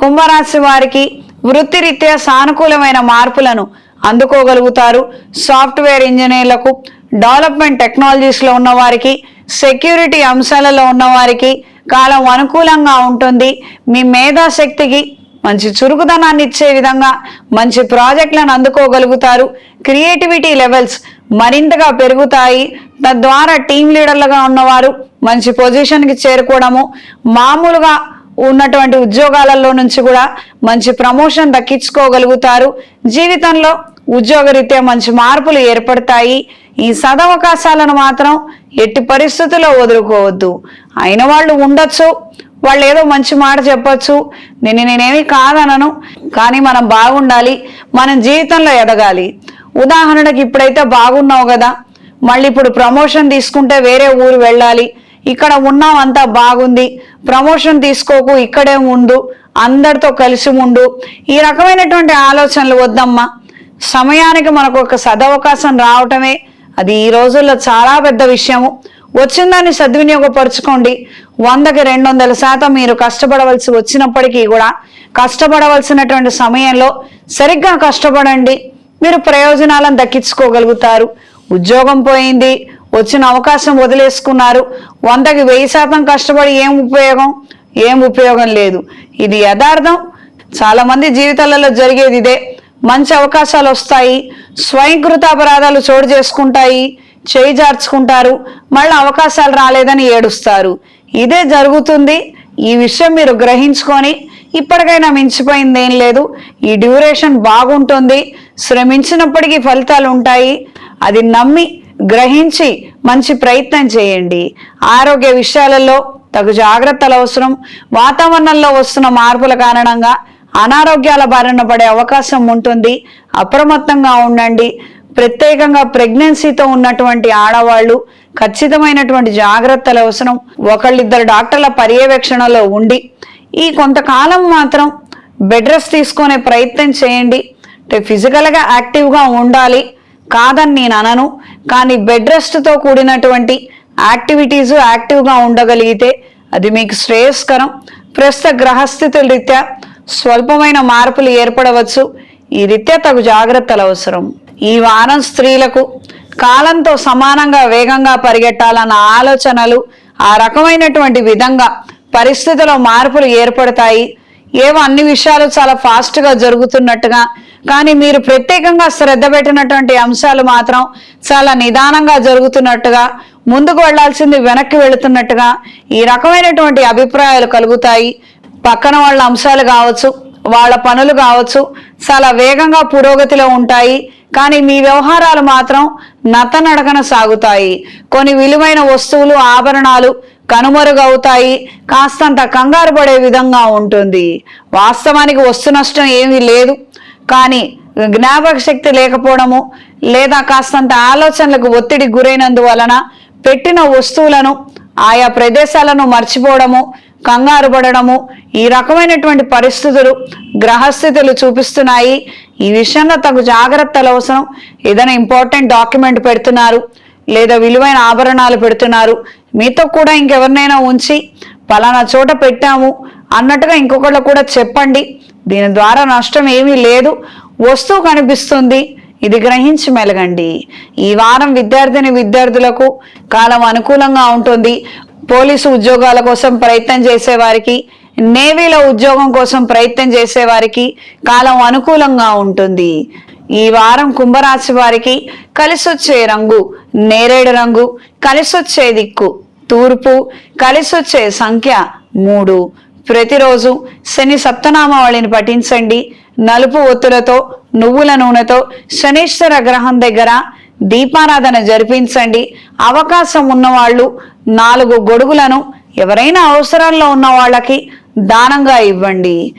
కుంభరాశి వారికి వృత్తిరీత్యా సానుకూలమైన మార్పులను అందుకోగలుగుతారు. సాఫ్ట్వేర్ ఇంజనీర్లకు డెవలప్మెంట్ టెక్నాలజీస్లో ఉన్నవారికి సెక్యూరిటీ అంశాలలో ఉన్నవారికి కాలం అనుకూలంగా ఉంటుంది. మీ మేధాశక్తికి మంచి చురుకుదనాన్ని ఇచ్చే విధంగా మంచి ప్రాజెక్టులను అందుకోగలుగుతారు. క్రియేటివిటీ లెవెల్స్ మరింతగా పెరుగుతాయి. తద్వారా టీం లీడర్లుగా ఉన్నవారు మంచి పొజిషన్కి చేరుకోవడము మామూలుగా ఉన్నటువంటి ఉద్యోగాలలో నుంచి కూడా మంచి ప్రమోషన్ దక్కించుకోగలుగుతారు. జీవితంలో ఉద్యోగరీత్యా మంచి మార్పులు ఏర్పడతాయి. ఈ సదవకాశాలను మాత్రం ఎట్టి పరిస్థితుల్లో వదులుకోవద్దు. అయిన వాళ్ళు ఉండొచ్చు వాళ్ళు ఏదో మంచి మాట చెప్పొచ్చు. నేను నేనేమి కాదనను కానీ మనం బాగుండాలి మనం జీవితంలో ఎదగాలి. ఉదాహరణకి ఇప్పుడైతే బాగున్నావు కదా మళ్ళీ ఇప్పుడు ప్రమోషన్ తీసుకుంటే వేరే ఊరు వెళ్ళాలి ఇక్కడ ఉన్నాం అంతా బాగుంది. ప్రమోషన్ తీసుకోకు ఇక్కడే ఉండు అందరితో కలిసి ఉండు. ఈ రకమైనటువంటి ఆలోచనలు వద్దమ్మా. సమయానికి మనకు ఒక సదవకాశం రావటమే అది ఈ రోజుల్లో చాలా పెద్ద విషయము. వచ్చిందాన్ని సద్వినియోగపరచుకోండి. వందకి రెండు వందల శాతం మీరు కష్టపడవలసి వచ్చినప్పటికీ కూడా కష్టపడవలసినటువంటి సమయంలో సరిగ్గా కష్టపడండి. మీరు ప్రయోజనాలను దక్కించుకోగలుగుతారు. ఉద్యోగం పోయింది వచ్చిన అవకాశం వదిలేసుకున్నారు. వందకి వెయ్యి శాతం కష్టపడి ఏం ఉపయోగం? ఏం ఉపయోగం లేదు. ఇది యథార్థం. చాలామంది జీవితాలలో జరిగేది ఇదే. మంచి అవకాశాలు వస్తాయి. స్వయంకృత అపరాధాలు చోటు చేసుకుంటాయి. చేయి జార్చుకుంటారు. మళ్ళీ అవకాశాలు రాలేదని ఏడుస్తారు. ఇదే జరుగుతుంది. ఈ విషయం మీరు గ్రహించుకొని ఇప్పటికైనా మించిపోయింది ఏం లేదు. ఈ డ్యూరేషన్ బాగుంటుంది. శ్రమించినప్పటికీ ఫలితాలు ఉంటాయి. అది నమ్మి గ్రహించి మంచి ప్రయత్నం చేయండి. ఆరోగ్య విషయాలలో తగు జాగ్రత్తలు అవసరం. వాతావరణంలో వస్తున్న మార్పుల కారణంగా అనారోగ్యాల బారిన పడే అవకాశం ఉంటుంది. అప్రమత్తంగా ఉండండి. ప్రత్యేకంగా ప్రెగ్నెన్సీతో ఉన్నటువంటి ఆడవాళ్ళు ఖచ్చితమైనటువంటి జాగ్రత్తలు అవసరం. ఒకళ్ళిద్దరు డాక్టర్ల పర్యవేక్షణలో ఉండి ఈ కొంతకాలం మాత్రం బెడ్ రెస్ట్ తీసుకునే ప్రయత్నం చేయండి. అంటే ఫిజికల్గా యాక్టివ్గా ఉండాలి. కాదని నేను అనను కానీ బెడ్ రెస్ట్తో కూడినటువంటి యాక్టివిటీస్ యాక్టివ్గా ఉండగలిగితే అది మీకు శ్రేయస్కరం. ప్రస్తుత గ్రహస్థితుల రీత్యా స్వల్పమైన మార్పులు ఏర్పడవచ్చు. ఈ రీత్యా తగు జాగ్రత్తలు అవసరం. ఈ వారం స్త్రీలకు కాలంతో సమానంగా వేగంగా పరిగెట్టాలన్న ఆలోచనలు ఆ రకమైనటువంటి విధంగా పరిస్థితిలో మార్పులు ఏర్పడతాయి. ఏవో అన్ని విషయాలు చాలా ఫాస్ట్గా జరుగుతున్నట్టుగా. కానీ మీరు ప్రత్యేకంగా శ్రద్ధ పెట్టినటువంటి అంశాలు మాత్రం చాలా నిదానంగా జరుగుతున్నట్టుగా ముందుకు వెళ్ళాల్సింది వెనక్కి వెళుతున్నట్టుగా ఈ రకమైనటువంటి అభిప్రాయాలు కలుగుతాయి. పక్కన వాళ్ళ అంశాలు కావచ్చు వాళ్ళ పనులు కావచ్చు చాలా వేగంగా పురోగతిలో ఉంటాయి. కానీ మీ వ్యవహారాలు మాత్రం నతనడకన సాగుతాయి. కొన్ని విలువైన వస్తువులు ఆభరణాలు కనుమరుగవుతాయి. కాస్తంత కంగారు పడే విధంగా ఉంటుంది. వాస్తవానికి వస్తు నష్టం ఏమీ లేదు. కానీ జ్ఞాపక శక్తి లేకపోవడము లేదా కాస్తంత ఆలోచనలకు ఒత్తిడి గురైనందువలన పెట్టిన వస్తువులను ఆయా ప్రదేశాలను మర్చిపోవడము కంగారు పడడము ఈ రకమైనటువంటి పరిస్థితులు గ్రహస్థితులు చూపిస్తున్నాయి. ఈ విషయంలో తగు జాగ్రత్తలు అవసరం. ఏదైనా ఇంపార్టెంట్ డాక్యుమెంట్ పెడుతున్నారు. లేదా విలువైన ఆభరణాలు పెడుతున్నారు. మీతో కూడా ఇంకెవరినైనా ఉంచి పలానా చోట పెట్టాము అన్నట్టుగా ఇంకొకళ్ళు కూడా చెప్పండి. దీని ద్వారా నష్టం ఏమీ లేదు. వస్తువు కనిపిస్తుంది. ఇది గ్రహించి మెలగండి. ఈ వారం విద్యార్థిని విద్యార్థులకు కాలం అనుకూలంగా ఉంటుంది. పోలీసు ఉద్యోగాల కోసం ప్రయత్నం చేసేవారికి నేవీలో ఉద్యోగం కోసం ప్రయత్నం చేసేవారికి కాలం అనుకూలంగా ఉంటుంది. ఈ వారం కుంభరాశి వారికి కలిసొచ్చే రంగు నేరేడు రంగు కలిసొచ్చే దిక్కు తూర్పు కలిసొచ్చే సంఖ్య మూడు. ప్రతిరోజు శని సప్తనామావళిని పఠించండి. నలుపు ఒత్తులతో నువ్వుల నూనెతో శనీశ్వర గ్రహం దగ్గర దీపారాధన జరిపించండి. అవకాశం ఉన్నవాళ్ళు నాలుగు గొడుగులను ఎవరైనా అవసరాల్లో ఉన్న వాళ్ళకి దానంగా ఇవ్వండి.